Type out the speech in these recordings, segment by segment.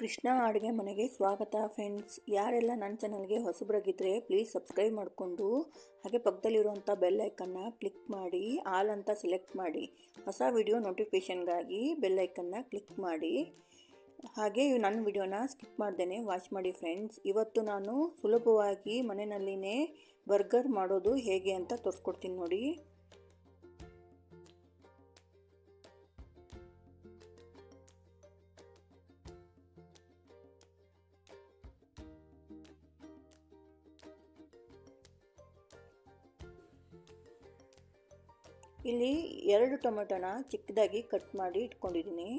ಕೃಷ್ಣ ಅಡುಗೆ ಮನೆಗೆ ಸ್ವಾಗತ ಫ್ರೆಂಡ್ಸ್ ಯಾರೆಲ್ಲ ನನ್ನ ಚಾನಲ್ಗೆ ಹೊಸಬ್ರಾಗಿದ್ದರೆ ಪ್ಲೀಸ್ ಸಬ್ಸ್ಕ್ರೈಬ್ ಮಾಡಿಕೊಂಡು, ಹಾಗೆ ಪಕ್ಕದಲ್ಲಿರುವಂಥ ಬೆಲ್ ಐಕನ್ನ ಕ್ಲಿಕ್ ಮಾಡಿ ಆಲ್ ಅಂತ ಸೆಲೆಕ್ಟ್ ಮಾಡಿ. ಹೊಸ ವಿಡಿಯೋ ನೋಟಿಫಿಕೇಷನ್ಗಾಗಿ ಬೆಲ್ ಐಕನ್ನ ಕ್ಲಿಕ್ ಮಾಡಿ. ಹಾಗೆ ನನ್ನ ವಿಡಿಯೋನ ಸ್ಕಿಪ್ ಮಾಡ್ದೇನೆ ವಾಚ್ ಮಾಡಿ ಫ್ರೆಂಡ್ಸ್ ಇವತ್ತು ನಾನು ಸುಲಭವಾಗಿ ಮನೆಯಲ್ಲಿನೇ ಬರ್ಗರ್ ಮಾಡೋದು ಹೇಗೆ ಅಂತ ತೋರಿಸ್ಕೊಡ್ತೀನಿ ನೋಡಿ. ಇಲ್ಲಿ ಎರಡು ಟೊಮೆಟೊನ ಚಿಕ್ಕದಾಗಿ ಕಟ್ ಮಾಡಿ ಇಟ್ಕೊಂಡಿದ್ದೀನಿ.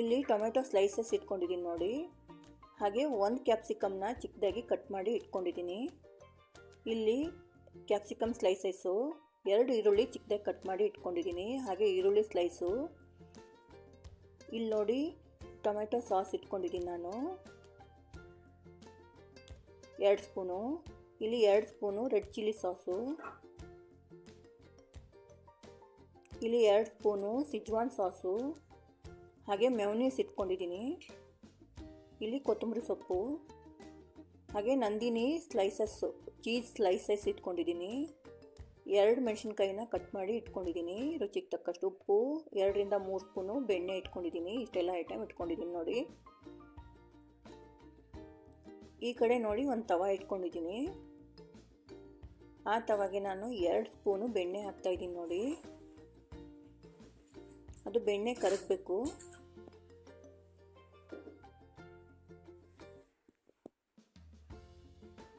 ಇಲ್ಲಿ ಟೊಮೆಟೊ ಸ್ಲೈಸಸ್ ಇಟ್ಕೊಂಡಿದ್ದೀನಿ ನೋಡಿ. ಹಾಗೆ ಒಂದು ಕ್ಯಾಪ್ಸಿಕಮ್ನ ಚಿಕ್ಕದಾಗಿ ಕಟ್ ಮಾಡಿ ಇಟ್ಕೊಂಡಿದ್ದೀನಿ. ಇಲ್ಲಿ ಕ್ಯಾಪ್ಸಿಕಮ್ ಸ್ಲೈಸಸ್ಸು, ಎರಡು ಈರುಳ್ಳಿ ಚಿಕ್ಕದಾಗಿ ಕಟ್ ಮಾಡಿ ಇಟ್ಕೊಂಡಿದ್ದೀನಿ. ಹಾಗೆ ಈರುಳ್ಳಿ ಸ್ಲೈಸು. ಇಲ್ಲಿ ನೋಡಿ ಟೊಮೆಟೊ ಸಾಸ್ ಇಟ್ಕೊಂಡಿದ್ದೀನಿ ನಾನು. ಎರಡು ಸ್ಪೂನು. ಇಲ್ಲಿ ಎರಡು ಸ್ಪೂನು ರೆಡ್ ಚಿಲ್ಲಿ ಸಾಸು. ಇಲ್ಲಿ ಎರಡು ಸ್ಪೂನು ಸಿಜ್ವಾನ್ ಸಾಸು. ಹಾಗೆ ಮೆವನೀಸ್ ಇಟ್ಕೊಂಡಿದ್ದೀನಿ. ಇಲ್ಲಿ ಕೊತ್ತಂಬರಿ ಸೊಪ್ಪು. ಹಾಗೆ ನಂದಿನಿ ಸ್ಲೈಸಸ್, ಚೀಸ್ ಸ್ಲೈಸಸ್ ಇಟ್ಕೊಂಡಿದ್ದೀನಿ. ಎರಡು ಮೆಣಸಿನ್ಕಾಯಿನ ಕಟ್ ಮಾಡಿ ಇಟ್ಕೊಂಡಿದ್ದೀನಿ. ರುಚಿಗೆ ತಕ್ಕಷ್ಟು ಉಪ್ಪು, ಎರಡರಿಂದ ಮೂರು ಸ್ಪೂನು ಬೆಣ್ಣೆ ಇಟ್ಕೊಂಡಿದ್ದೀನಿ. ಇಷ್ಟೆಲ್ಲ ಐಟಮ್ ಇಟ್ಕೊಂಡಿದ್ದೀನಿ ನೋಡಿ. ಈ ಕಡೆ ನೋಡಿ ಒಂದು ತವ ಇಟ್ಕೊಂಡಿದ್ದೀನಿ. ಆ ತವಾಗೆ ನಾನು ಎರಡು ಸ್ಪೂನು ಬೆಣ್ಣೆ ಹಾಕ್ತಾಯಿದ್ದೀನಿ ನೋಡಿ. ಅದು ಬೆಣ್ಣೆ ಕರಗಬೇಕು.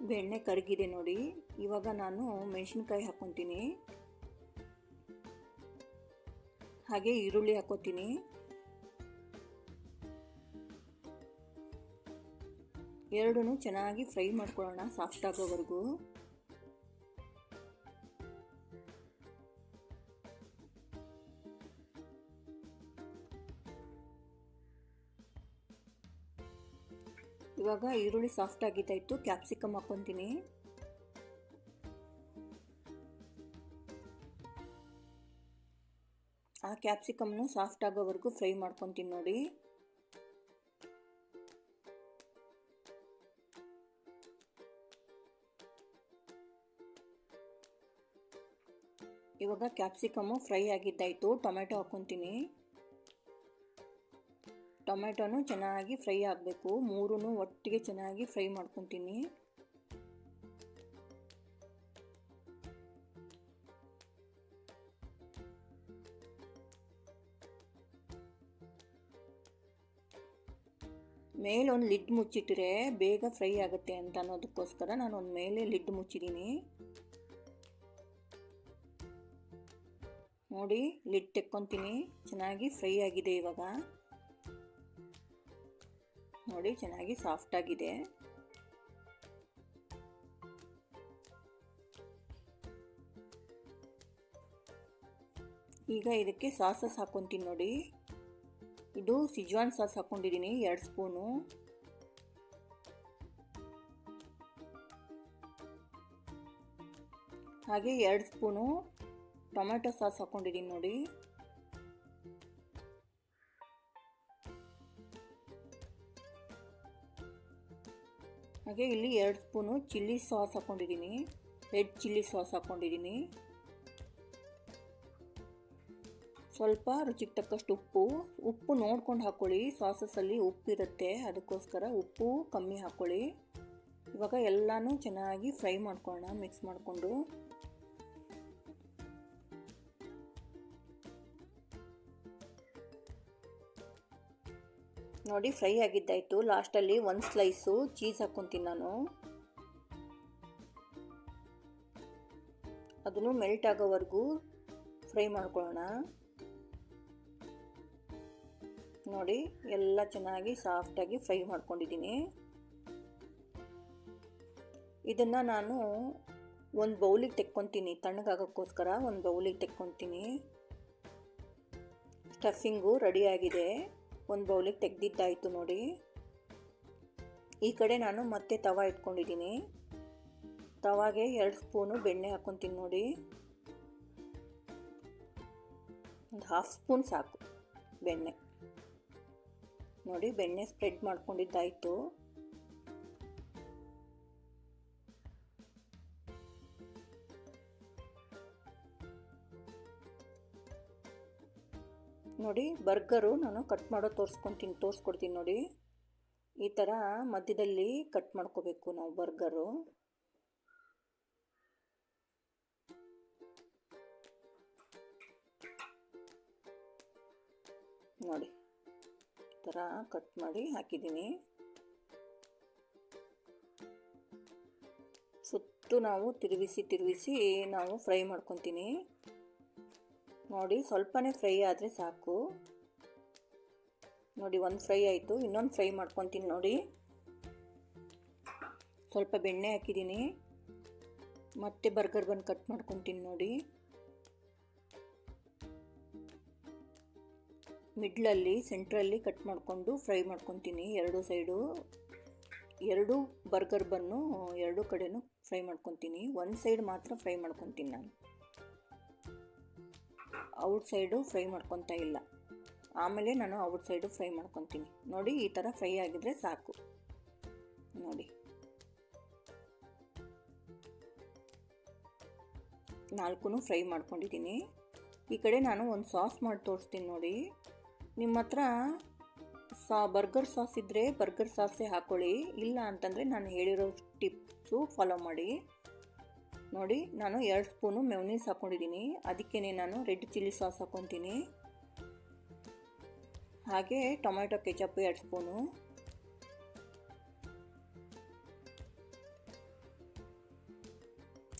ಬೆಣ್ಣೆ ಕರಗಿದೆ ನೋಡಿ. ಇವಾಗ ನಾನು ಮೆಣಸಿನ್ಕಾಯಿ ಹಾಕ್ಕೊತೀನಿ. ಹಾಗೆ ಈರುಳ್ಳಿ ಹಾಕೋತೀನಿ ಎರಡೂ ಚೆನ್ನಾಗಿ ಫ್ರೈ ಮಾಡ್ಕೊಳ್ಳೋಣ ಸಾಫ್ಟ್ ಆಗೋವರೆಗೂ. ಇವಾಗ ಈರುಳ್ಳಿ ಸಾಫ್ಟ್ ಆಗಿದ್ದಾಯಿತು ಕ್ಯಾಪ್ಸಿಕಮ್ ಹಾಕ್ಕೊತೀನಿ. ಆ ಕ್ಯಾಪ್ಸಿಕಮ್ನು ಸಾಫ್ಟ್ ಆಗೋವರೆಗೂ ಫ್ರೈ ಮಾಡ್ಕೊತೀನಿ ನೋಡಿ. ಇವಾಗ ಕ್ಯಾಪ್ಸಿಕಮ್ಮು ಫ್ರೈ ಆಗಿದ್ದಾಯಿತು, ಟೊಮೆಟೊ ಹಾಕ್ಕೊತೀನಿ. ಟೊಮೆಟೊನು ಚೆನ್ನಾಗಿ ಫ್ರೈ ಆಗಬೇಕು. ಮೂರೂ ಒಟ್ಟಿಗೆ ಚೆನ್ನಾಗಿ ಫ್ರೈ ಮಾಡ್ಕೊತೀನಿ. ಮೇಲೆ ಒಂದು ಲಿಡ್ ಮುಚ್ಚಿಟ್ಟರೆ ಬೇಗ ಫ್ರೈ ಆಗುತ್ತೆ ಅಂತ ಅನ್ನೋದಕ್ಕೋಸ್ಕರ ನಾನು ಒಂದು ಮೇಲೆ ಲಿಡ್ ಮುಚ್ಚಿದ್ದೀನಿ. ನೋಡಿ, ಲಿಡ್ ತೆಕ್ಕೊತೀನಿ. ಚೆನ್ನಾಗಿ ಫ್ರೈ ಆಗಿದೆ ಇವಾಗ. ನೋಡಿ, ಚೆನ್ನಾಗಿ ಸಾಫ್ಟ್ ಆಗಿದೆ. ಈಗ ಇದಕ್ಕೆ ಸಾಸಸ್ ಹಾಕ್ಕೊತೀನಿ ನೋಡಿ. ಇದು ಸಿಜ್ವಾನ್ ಸಾಸ್ ಹಾಕ್ಕೊಂಡಿದ್ದೀನಿ ಎರಡು ಸ್ಪೂನು. ಹಾಗೆ ಎರಡು ಸ್ಪೂನು ಟೊಮೆಟೊ ಸಾಸ್ ಹಾಕ್ಕೊಂಡಿದ್ದೀನಿ ನೋಡಿ. ಹಾಗೆ ಇಲ್ಲಿ ಎರಡು ಸ್ಪೂನು ಚಿಲ್ಲಿ ಸಾಸ್ ಹಾಕ್ಕೊಂಡಿದ್ದೀನಿ ರೆಡ್ ಚಿಲ್ಲಿ ಸಾಸ್ ಹಾಕ್ಕೊಂಡಿದ್ದೀನಿ ಸ್ವಲ್ಪ ರುಚಿಗೆ ತಕ್ಕಷ್ಟು ಉಪ್ಪು. ಉಪ್ಪು ನೋಡ್ಕೊಂಡು ಹಾಕ್ಕೊಳ್ಳಿ ಸಾಸಸಲ್ಲಿ ಉಪ್ಪಿರುತ್ತೆ. ಅದಕ್ಕೋಸ್ಕರ ಉಪ್ಪು ಕಮ್ಮಿ ಹಾಕ್ಕೊಳ್ಳಿ ಇವಾಗ ಎಲ್ಲನೂ ಚೆನ್ನಾಗಿ ಫ್ರೈ ಮಾಡ್ಕೊಳ್ಳೋಣ, ಮಿಕ್ಸ್ ಮಾಡಿಕೊಂಡು. ನೋಡಿ, ಫ್ರೈ ಆಗಿದ್ದಾಯಿತು. ಲಾಸ್ಟಲ್ಲಿ ಒಂದು ಸ್ಲೈಸು ಚೀಸ್ ಹಾಕ್ಕೊತೀನಿ ನಾನು. ಅದನ್ನು ಮೆಲ್ಟ್ ಆಗೋವರೆಗೂ ಫ್ರೈ ಮಾಡ್ಕೊಳ್ಳೋಣ. ನೋಡಿ, ಎಲ್ಲ ಚೆನ್ನಾಗಿ ಸಾಫ್ಟಾಗಿ ಫ್ರೈ ಮಾಡ್ಕೊಂಡಿದ್ದೀನಿ. ಇದನ್ನು ನಾನು ಒಂದು ಬೌಲಿಗೆ ತೆಕ್ಕೊತೀನಿ. ತಣ್ಣಗಾಗೋಕ್ಕೋಸ್ಕರ ಒಂದು ಬೌಲಿಗೆ ತೆಕ್ಕೊತೀನಿ. ಸ್ಟಫಿಂಗು ರೆಡಿಯಾಗಿದೆ ಒಂದು ಬೌಲಿಗೆ ತೆಗೆದಿದ್ದಾಯಿತು ನೋಡಿ. ಈ ಕಡೆ ನಾನು ಮತ್ತೆ ತವ ಇಟ್ಕೊಂಡಿದ್ದೀನಿ. ತವಾಗೆ ಎರಡು ಸ್ಪೂನು ಬೆಣ್ಣೆ ಹಾಕ್ಕೊತೀನಿ ನೋಡಿ. ಒಂದು ಹಾಫ್ ಸ್ಪೂನ್ ಸಾಕು ಬೆಣ್ಣೆ. ನೋಡಿ ಬೆಣ್ಣೆ ಸ್ಪ್ರೆಡ್ ಮಾಡ್ಕೊಂಡಿದ್ದಾಯಿತು. ನೋಡಿ, ಬರ್ಗರು ನಾನು ಕಟ್ ಮಾಡೋ ತೋರಿಸ್ಕೊತೀನಿ ತೋರಿಸ್ಕೊಡ್ತೀನಿ ನೋಡಿ. ಈ ಥರ ಮಧ್ಯದಲ್ಲಿ ಕಟ್ ಮಾಡ್ಕೋಬೇಕು ನಾವು ಬರ್ಗರು. ನೋಡಿ, ಈ ಥರ ಕಟ್ ಮಾಡಿ ಹಾಕಿದ್ದೀನಿ. ಸುತ್ತು ನಾವು ತಿರುಗಿಸಿ ತಿರುಗಿಸಿ ನಾವು ಫ್ರೈ ಮಾಡ್ಕೊತೀನಿ. ನೋಡಿ, ಸ್ವಲ್ಪನೇ ಫ್ರೈ ಆದರೆ ಸಾಕು. ನೋಡಿ, ಒಂದು ಫ್ರೈ ಆಯಿತು. ಇನ್ನೊಂದು ಫ್ರೈ ಮಾಡ್ಕೊತೀನಿ ನೋಡಿ. ಸ್ವಲ್ಪ ಬೆಣ್ಣೆ ಹಾಕಿದ್ದೀನಿ. ಮತ್ತೆ ಬರ್ಗರ್ ಬಂದು ಕಟ್ ಮಾಡ್ಕೊತೀನಿ ನೋಡಿ. ಮಿಡ್ಲಲ್ಲಿ, ಸೆಂಟ್ರಲ್ಲಿ ಕಟ್ ಮಾಡಿಕೊಂಡು ಫ್ರೈ ಮಾಡ್ಕೊತೀನಿ ಎರಡು ಸೈಡು. ಎರಡು ಬರ್ಗರ್ ಬನ್ನು ಎರಡು ಕಡೆನೂ ಫ್ರೈ ಮಾಡ್ಕೊತೀನಿ. ಒಂದು ಸೈಡ್ ಮಾತ್ರ ಫ್ರೈ ಮಾಡ್ಕೊತೀನಿ ನಾನು. ಔಟ್ ಸೈಡು ಫ್ರೈ ಮಾಡ್ಕೊತಾ ಇಲ್ಲ. ಆಮೇಲೆ ನಾನು ಔಟ್ ಸೈಡು ಫ್ರೈ ಮಾಡ್ಕೊತೀನಿ. ನೋಡಿ, ಈ ಥರ ಫ್ರೈ ಆಗಿದ್ರೆ ಸಾಕು. ನೋಡಿ. ನಾಲ್ಕು ಫ್ರೈ ಮಾಡ್ಕೊಂಡಿದ್ದೀನಿ. ಈ ಕಡೆ ನಾನು ಒಂದು ಸಾಸ್ ಮಾಡಿ ತೋರಿಸ್ತೀನಿ ನೋಡಿ. ನಿಮ್ಮ ಹತ್ರ ಸಾ, ಬರ್ಗರ್ ಸಾಸ್ ಇದ್ದರೆ ಬರ್ಗರ್ ಸಾಸೇ ಹಾಕ್ಕೊಳ್ಳಿ ಇಲ್ಲ ಅಂತಂದರೆ ನಾನು ಹೇಳಿರೋ ಟಿಪ್ಸು ಫಾಲೋ ಮಾಡಿ. ನೋಡಿ, ನಾನು ಎರಡು ಸ್ಪೂನು ಮೆವನೀಸ್ ಹಾಕ್ಕೊಂಡಿದ್ದೀನಿ ಅದಕ್ಕೇ ನಾನು ರೆಡ್ ಚಿಲ್ಲಿ ಸಾಸ್ ಹಾಕ್ಕೊತೀನಿ ಹಾಗೆ ಟೊಮೆಟೊ ಕೆಚಪ್ ಎರಡು ಸ್ಪೂನು.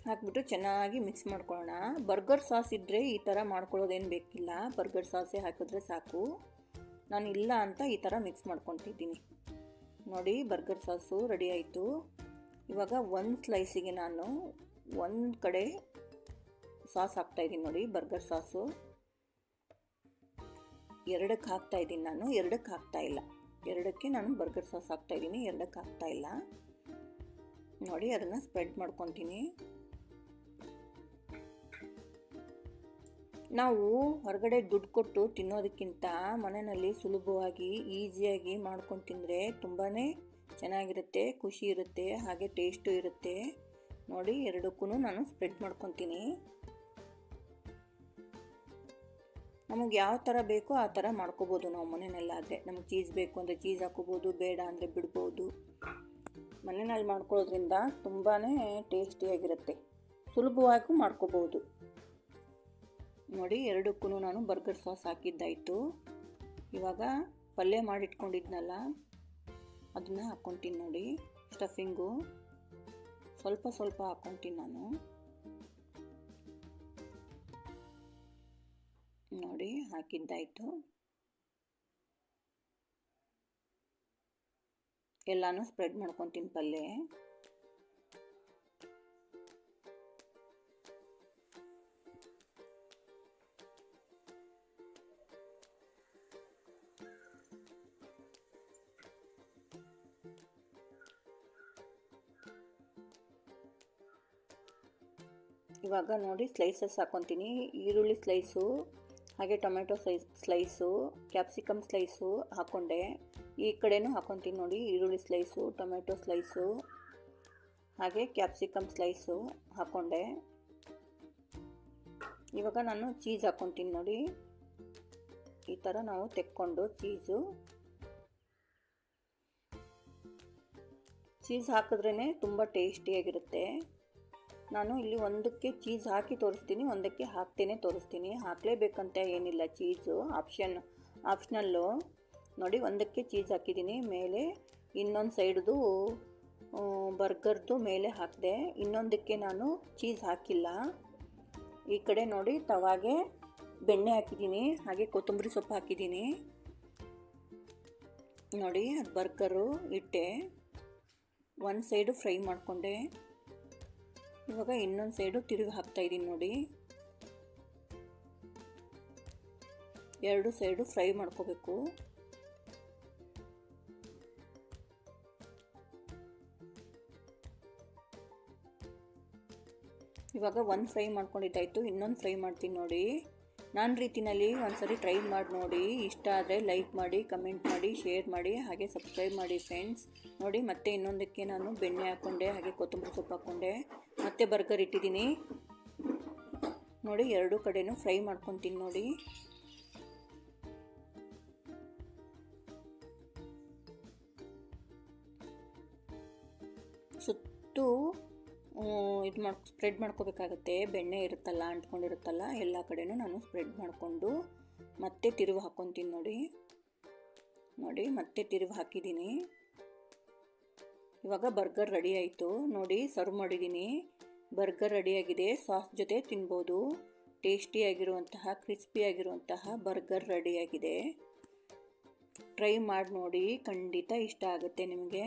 ಹಾಕ್ಬಿಟ್ಟು ಚೆನ್ನಾಗಿ ಮಿಕ್ಸ್ ಮಾಡ್ಕೊಳ್ಳೋಣ. ಬರ್ಗರ್ ಸಾಸ್ ಇದ್ದರೆ ಈ ಥರ ಮಾಡ್ಕೊಳ್ಳೋದೇನು ಬೇಕಿಲ್ಲ. ಬರ್ಗರ್ ಸಾಸೇ ಹಾಕಿದ್ರೆ ಸಾಕು. ನಾನು ಇಲ್ಲ ಅಂತ ಈ ಥರ ಮಿಕ್ಸ್ ಮಾಡ್ಕೊತಿದ್ದೀನಿ. ನೋಡಿ, ಬರ್ಗರ್ ಸಾಸು ರೆಡಿ ಆಯಿತು. ಇವಾಗ ಒಂದು ಸ್ಲೈಸಿಗೆ ನಾನು ಒಂದು ಕಡೆ ಸಾಸ್ ಹಾಕ್ತಾಯಿದ್ದೀನಿ ನೋಡಿ, ಬರ್ಗರ್ ಸಾಸು. ಎರಡಕ್ಕೆ ಹಾಕ್ತಾಯಿದ್ದೀನಿ ನಾನು, ಎರಡಕ್ಕೆ ಹಾಕ್ತಾಯಿಲ್ಲ ಎರಡಕ್ಕೆ ನಾನು ಬರ್ಗರ್ ಸಾಸ್ ಹಾಕ್ತಾಯಿದ್ದೀನಿ ಎರಡಕ್ಕೆ ಹಾಕ್ತಾಯಿಲ್ಲ ನೋಡಿ, ಅದನ್ನು ಸ್ಪ್ರೆಡ್ ಮಾಡ್ಕೊತೀನಿ. ನಾವು ಹೊರಗಡೆ ದುಡ್ಡು ಕೊಟ್ಟು ತಿನ್ನೋದಕ್ಕಿಂತ ಮನೆಯಲ್ಲಿ ಸುಲಭವಾಗಿ, ಈಸಿಯಾಗಿ ಮಾಡ್ಕೊಂಡು ತಿಂದರೆ ತುಂಬಾ ಚೆನ್ನಾಗಿರುತ್ತೆ, ಖುಷಿ ಇರುತ್ತೆ, ಹಾಗೆ ಟೇಸ್ಟು ಇರುತ್ತೆ. ನೋಡಿ ಎರಡಕ್ಕೂ ನಾನು ಸ್ಪ್ರೆಡ್ ಮಾಡ್ಕೊತೀನಿ. ನಮಗೆ ಯಾವ ಥರ ಬೇಕೋ ಆ ಥರ ಮಾಡ್ಕೋಬೋದು ನಾವು ಮನೆಯಲ್ಲಾದರೆ. ನಮಗೆ ಚೀಸ್ ಬೇಕು ಅಂದರೆ ಚೀಸ್ ಹಾಕೋಬೋದು ಬೇಡ ಅಂದರೆ ಬಿಡ್ಬೋದು. ಮನೆಯಲ್ಲಿ ಮಾಡ್ಕೊಳ್ಳೋದ್ರಿಂದ ತುಂಬಾ ಟೇಸ್ಟಿಯಾಗಿರುತ್ತೆ ಸುಲಭವಾಗೂ ಮಾಡ್ಕೋಬೋದು. ನೋಡಿ ಎರಡಕ್ಕೂ ನಾನು ಬರ್ಗರ್ ಸಾಸ್ ಹಾಕಿದ್ದಾಯಿತು. ಇವಾಗ ಪಲ್ಯ ಮಾಡಿಟ್ಕೊಂಡಿದ್ನಲ್ಲ, ಅದನ್ನು ಹಾಕ್ಕೊತೀನಿ ನೋಡಿ ಸ್ಟಫಿಂಗು ಸ್ವಲ್ಪ ಸ್ವಲ್ಪ ಹಾಕ್ಕೊತೀನಿ ನಾನು. ನೋಡಿ ಹಾಕಿದ್ದಾಯಿತು. ಎಲ್ಲಾನು ಸ್ಪ್ರೆಡ್ ಮಾಡ್ಕೊತೀನಿ ಪಲ್ಯ. ಇವಾಗ ನೋಡಿ ಸ್ಲೈಸಸ್ ಹಾಕ್ಕೊತೀನಿ ಈರುಳ್ಳಿ ಸ್ಲೈಸು ಹಾಗೆ tomato slice slice capsicum slice ಹಾಕ್ಕೊಂಡೆ ಈ ಕಡೆನೂ ಹಾಕ್ಕೊತೀನಿ ನೋಡಿ, ಈರುಳ್ಳಿ ಸ್ಲೈಸು ಟೊಮೆಟೊ ಸ್ಲೈಸು ಹಾಗೆ ಕ್ಯಾಪ್ಸಿಕಮ್ ಸ್ಲೈಸು ಹಾಕ್ಕೊಂಡೆ ಇವಾಗ ನಾನು ಚೀಸ್ ಹಾಕ್ಕೊತೀನಿ ನೋಡಿ. ಈ ಥರ ನಾವು ತೆಕ್ಕೊಂಡು ಚೀಸು ಚೀಸ್ ಹಾಕಿದ್ರೇ ತುಂಬ ಟೇಸ್ಟಿಯಾಗಿರುತ್ತೆ ನಾನು ಇಲ್ಲಿ ಒಂದಕ್ಕೆ ಚೀಸ್ ಹಾಕಿ ತೋರಿಸ್ತೀನಿ, ಒಂದಕ್ಕೆ ಹಾಕ್ತೇನೆ ತೋರಿಸ್ತೀನಿ. ಹಾಕಲೇಬೇಕಂತ ಏನಿಲ್ಲ ಚೀಸು ಆಪ್ಷನ್ ಆಪ್ಷನಲ್ಲು ನೋಡಿ, ಒಂದಕ್ಕೆ ಚೀಸ್ ಹಾಕಿದ್ದೀನಿ. ಮೇಲೆ ಇನ್ನೊಂದು ಸೈಡ್ದು ಬರ್ಗರ್ದು ಮೇಲೆ ಹಾಕಿದೆ. ಇನ್ನೊಂದಕ್ಕೆ ನಾನು ಚೀಸ್ ಹಾಕಿಲ್ಲ. ಈ ಕಡೆ ನೋಡಿ, ತವಾಗೆ ಬೆಣ್ಣೆ ಹಾಕಿದ್ದೀನಿ, ಹಾಗೆ ಕೊತ್ತಂಬರಿ ಸೊಪ್ಪು ಹಾಕಿದ್ದೀನಿ. ನೋಡಿ ಅದು ಬರ್ಗರು ಇಟ್ಟೆ. ಒಂದು ಸೈಡು ಫ್ರೈ ಮಾಡಿಕೊಂಡೆ. ಇವಾಗ ಇನ್ನೊಂದು ಸೈಡು ತಿರುಗಿ ಹಾಕ್ತಾ ಇದ್ದೀನಿ ನೋಡಿ. ಎರಡು ಸೈಡು ಫ್ರೈ ಮಾಡ್ಕೋಬೇಕು. ಇವಾಗ ಒಂದು ಫ್ರೈ ಮಾಡ್ಕೊಂಡಿದ್ದಾಯಿತು, ಇನ್ನೊಂದು ಫ್ರೈ ಮಾಡ್ತೀನಿ ನೋಡಿ. ನನ್ನ ರೀತಿನಲ್ಲಿ ಒಂದ್ಸರಿ ಟ್ರೈ ಮಾಡಿ ನೋಡಿ. ಇಷ್ಟ ಆದರೆ ಲೈಕ್ ಮಾಡಿ ಕಮೆಂಟ್ ಮಾಡಿ ಶೇರ್ ಮಾಡಿ, ಹಾಗೆ ಸಬ್ಸ್ಕ್ರೈಬ್ ಮಾಡಿ ಫ್ರೆಂಡ್ಸ್ ನೋಡಿ, ಮತ್ತೆ ಇನ್ನೊಂದಕ್ಕೆ ನಾನು ಬೆಣ್ಣೆ ಹಾಕ್ಕೊಂಡೆ ಹಾಗೆ ಕೊತ್ತಂಬರಿ ಸೊಪ್ಪು ಹಾಕ್ಕೊಂಡೆ ಮತ್ತೆ ಬರ್ಗರ್ ಇಟ್ಟಿದ್ದೀನಿ. ನೋಡಿ, ಎರಡೂ ಕಡೆನೂ ಫ್ರೈ ಮಾಡ್ಕೊತೀನಿ ನೋಡಿ. ಸುತ್ತು ಇದು ಮಾಡಿ ಸ್ಪ್ರೆಡ್ ಮಾಡ್ಕೋಬೇಕಾಗತ್ತೆ. ಬೆಣ್ಣೆ ಇರುತ್ತಲ್ಲ, ಅಂಟ್ಕೊಂಡಿರುತ್ತಲ್ಲ, ಎಲ್ಲ ಕಡೆನೂ ನಾನು ಸ್ಪ್ರೆಡ್ ಮಾಡಿಕೊಂಡು ಮತ್ತೆ ತಿರುವು ಹಾಕ್ಕೊತೀನಿ ನೋಡಿ. ನೋಡಿ, ಮತ್ತೆ ತಿರುವು ಹಾಕಿದ್ದೀನಿ. ಇವಾಗ ಬರ್ಗರ್ ರೆಡಿ ಆಯಿತು. ನೋಡಿ ಸರ್ವ್ ಮಾಡಿದ್ದೀನಿ. ಬರ್ಗರ್ ರೆಡಿಯಾಗಿದೆ ಸಾಸ್ ಜೊತೆ ತಿನ್ಬೋದು. ಟೇಸ್ಟಿಯಾಗಿರುವಂತಹ ಕ್ರಿಸ್ಪಿಯಾಗಿರುವಂತಹ ಬರ್ಗರ್ ರೆಡಿಯಾಗಿದೆ ಟ್ರೈ ಮಾಡಿ ನೋಡಿ. ಖಂಡಿತ ಇಷ್ಟ ಆಗುತ್ತೆ ನಿಮಗೆ.